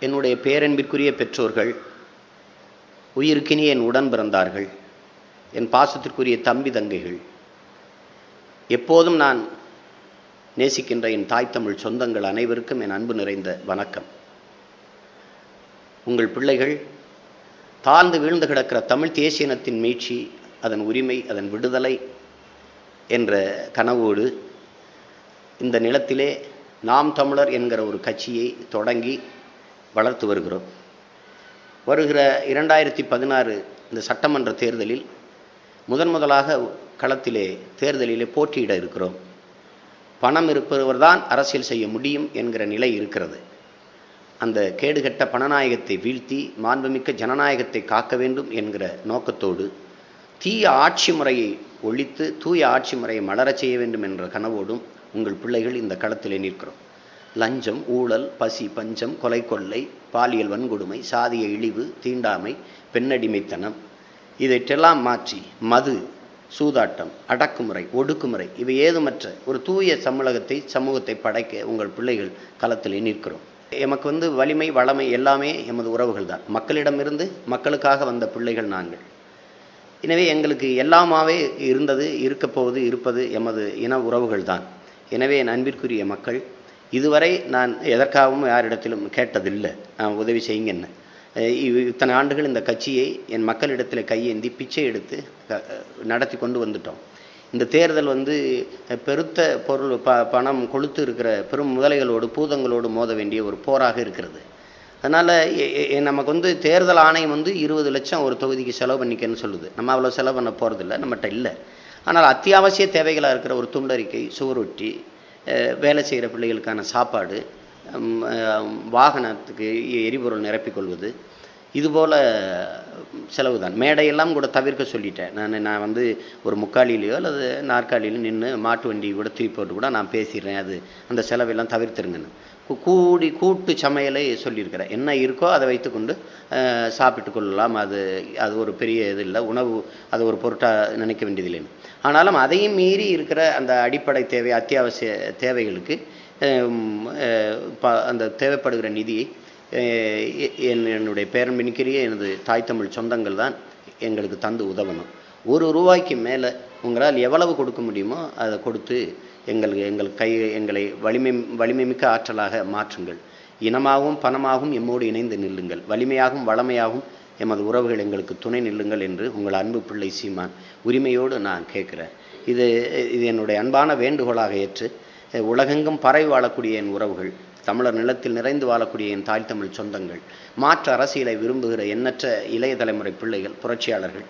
என்னுடைய பேரன்பிற்குரிய பெற்றோர்கள் உயிருக்கினிய என் உடன் பிறந்தார்கள் என் பாசத்திற்குரிய தம்பி தங்கைகள். எப்போதும் நான் நேசிக்கின்ற என் தாய் தமிழ் சொந்தங்கள் அனைவருக்கும் என் அன்பு நிறைந்த வணக்கம். உங்கள் பிள்ளைகள் தாழ்ந்து வீழ்ந்து கிடக்கிற தமிழ் தேசியனத்தின் மீட்சி அதன் உரிமை அதன் விடுதலை என்ற கனவோடு இந்த நிலத்திலே நாம் தமிழர் என்கிற ஒரு கட்சியை தொடங்கி வளர்த்து வருகிறோம். வருகிற இரண்டாயிரத்தி பதினாறு இந்த சட்டமன்ற தேர்தலில் முதன் முதலாக களத்திலே தேர்தலிலே போட்டியிட இருக்கிறோம். பணம் இருப்பவர்தான் அரசியல் செய்ய முடியும் என்கிற நிலை இருக்கிறது. அந்த கேடுகட்ட பணநாயகத்தை வீழ்த்தி மாண்புமிக்க ஜனநாயகத்தை காக்க வேண்டும் என்கிற நோக்கத்தோடு தீய ஆட்சி முறையை ஒழித்து தூய ஆட்சி முறையை மலரச் செய்ய வேண்டும் என்ற கனவோடும் உங்கள் பிள்ளைகள் இந்த களத்திலே நிற்கிறோம். லஞ்சம் ஊழல் பசி பஞ்சம் கொலை கொள்ளை பாலியல் வன்கொடுமை சாதிய இழிவு தீண்டாமை பெண்ணடிமைத்தனம். இதைற்றெல்லாம் மாற்றி மது சூதாட்டம் அடக்குமுறை ஒடுக்குமுறை இவை ஏதுமற்ற ஒரு தூய சமூகத்தை சமூகத்தை படைக்க உங்கள் பிள்ளைகள் களத்தில் நிற்கிறோம். எமக்கு வந்து வலிமை வளமை எல்லாமே எமது உறவுகள் தான் மக்களிடமிருந்து மக்களுக்காக வந்த பிள்ளைகள் நாங்கள். எனவே எங்களுக்கு எல்லாமாவே இருந்தது இருக்கப்போவது இருப்பது எமது இன உறவுகள் தான் எனவே என் அன்பிற்குரிய மக்கள் இதுவரை நான் எதற்காகவும் யாரிடத்திலும் கேட்டதில்லை. நான் உதவி செய்யுங்கன்னு. இத்தனை ஆண்டுகள் இந்த கட்சியை என் மக்களிடத்தில் கையேந்தி பிச்சை எடுத்து நடத்தி கொண்டு வந்துட்டோம். இந்த தேர்தல் வந்து பெருத்த பொருள் ப பணம் கொளுத்து இருக்கிற பெரும் முதலைகளோடு பூதங்களோடு மோத வேண்டிய ஒரு போராக இருக்கிறது. அதனால் நமக்கு வந்து தேர்தல் ஆணையம் வந்து இருபது லட்சம் ஒரு தொகுதிக்கு செலவு பண்ணிக்கன்னு சொல்லுது. நம்ம அவ்வளோ செலவு பண்ண போகிறதில்ல நம்மகிட்ட இல்லை. ஆனால் அத்தியாவசிய தேவைகளாக இருக்கிற ஒரு துண்டறிக்கை சுவரொட்டி வேலை செய்கிற பிள்ளைகளுக்கான சாப்பாடு வாகனத்துக்கு எரிபொருள் நிரப்பிக்கொள்வது. இதுபோல் செலவு தான் மேடையெல்லாம் கூட தவிர்க்க சொல்லிட்டேன். நான் நான் வந்து ஒரு முக்காலிலேயோ அல்லது நாற்காலியிலையோ நின்று மாட்டு வண்டி கூட திருப்பி போட்டு கூட நான் பேசிடுறேன். அது அந்த செலவெல்லாம் தவிர்த்துருங்கன்னு. கூடி கூட்டு சமையலை சொல்லியிருக்கிறேன் என்ன இருக்கோ அதை வைத்துக்கொண்டு சாப்பிட்டு கொள்ளலாம். அது அது ஒரு பெரிய இது இல்லை. உணவு அது ஒரு பொருட்டாக நினைக்க வேண்டியதில்லைன்னு ஆனாலும் அதையும் மீறி இருக்கிற அந்த அடிப்படை தேவை அத்தியாவசிய தேவைகளுக்கு அந்த தேவைப்படுகிற நிதியை என்னுடைய பேரன்பினிக்கிறிய எனது தாய் தமிழ் சொந்தங்கள் தான் எங்களுக்கு தந்து உதவணும். ஒரு ரூபாய்க்கு மேலே உங்களால் எவ்வளவு கொடுக்க முடியுமோ அதை கொடுத்து எங்களுக்கு எங்கள் கை எங்களை வலிமை வலிமை மிக்க ஆற்றலாக மாற்றுங்கள். இனமாகவும் பணமாகவும் எம்மோடு இணைந்து நில்லுங்கள். வலிமையாகவும் வளமையாகவும் எமது உறவுகள் எங்களுக்கு துணை நில்லுங்கள் என்று உங்கள் அன்பு பிள்ளை சீமான் உரிமையோடு நான் கேட்குறேன். இது இது என்னுடைய அன்பான வேண்டுகோளாக ஏற்று உலகெங்கும் பரவி வாழக்கூடிய என் உறவுகள் தமிழர் நிலத்தில் நிறைந்து வாழக்கூடிய என் தாய் தமிழ் சொந்தங்கள் மாற்று அரசியலை விரும்புகிற எண்ணற்ற இளைய தலைமுறை பிள்ளைகள் புரட்சியாளர்கள்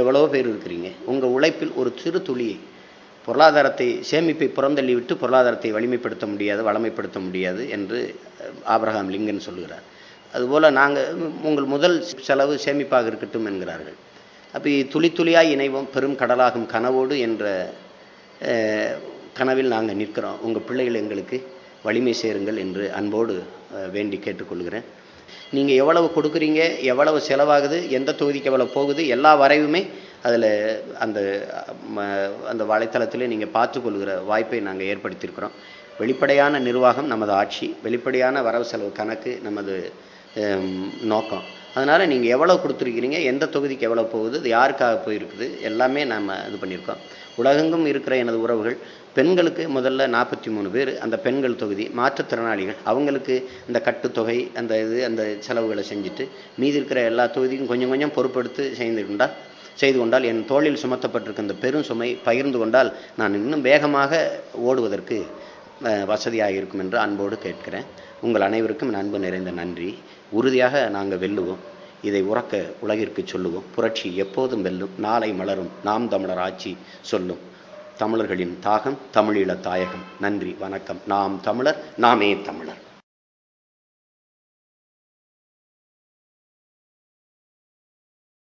எவ்வளோ பேர் இருக்கிறீங்க. உங்கள் உழைப்பில் ஒரு சிறு துளியை பொருளாதாரத்தை சேமிப்பை புறந்தள்ளி விட்டு பொருளாதாரத்தை வலிமைப்படுத்த முடியாது வளமைப்படுத்த முடியாது என்று ஆப்ரஹாம் லிங்கன் சொல்கிறார். அதுபோல் நாங்கள் உங்கள் முதல் செலவு சேமிப்பாக இருக்கட்டும் என்கிறார்கள். அப்போ துளி துளியாய் இணைவோம் பெரும் கடலாகும் கனவோடு என்ற கனவில் நாங்கள் நிற்கிறோம். உங்கள் பிள்ளைகள் எங்களுக்கு வலிமை சேருங்கள் என்று அன்போடு வேண்டி கேட்டுக்கொள்கிறேன். நீங்கள் எவ்வளவு கொடுக்குறீங்க எவ்வளவு செலவாகுது எந்த தொகுதிக்கு எவ்வளோ போகுது எல்லா வரைவுமே அதில் அந்த அந்த வலைத்தளத்திலே நீங்கள் பார்த்துக்கொள்கிற வாய்ப்பை நாங்கள் ஏற்படுத்தியிருக்கிறோம். வெளிப்படையான நிர்வாகம் நமது ஆட்சி வெளிப்படையான வரவு செலவு கணக்கு நமது நோக்கம். அதனால் நீங்கள் எவ்வளோ கொடுத்துருக்கிறீங்க எந்த தொகுதிக்கு எவ்வளோ போகுது இது யாருக்காக போயிருக்குது எல்லாமே நாம் இது பண்ணியிருக்கோம். உலகெங்கும் இருக்கிற எனது உறவுகள் பெண்களுக்கு முதல்ல நாற்பத்தி மூணு பேர் அந்த பெண்கள் தொகுதி மாற்றுத்திறனாளிகள் அவங்களுக்கு அந்த கட்டுத்தொகை அந்த இது அந்த செலவுகளை செஞ்சுட்டு மீதி இருக்கிற எல்லா தொகுதிக்கும் கொஞ்சம் கொஞ்சம் பொறுப்படுத்து செய்து கொண்டால் செய்து கொண்டால் என் தோளில் சுமத்தப்பட்டிருக்க இந்த பெரும் சுமை பகிர்ந்து கொண்டால் நான் இன்னும் வேகமாக ஓடுவதற்கு வசதியாக இருக்கும் என்று அன்போடு கேட்கிறேன். உங்கள் அனைவருக்கும் அன்பு நிறைந்த நன்றி. உறுதியாக நாங்கள் வெல்லுவோம். இதை உறக்க உலகிற்கு சொல்லுவோம். புரட்சி எப்போதும் வெல்லும். நாளை மலரும். நாம் தமிழர் ஆட்சி சொல்லும். தமிழர்களின் தாகம் தமிழீழ தாயகம். நன்றி வணக்கம். நாம் தமிழர் நாமே தமிழர்.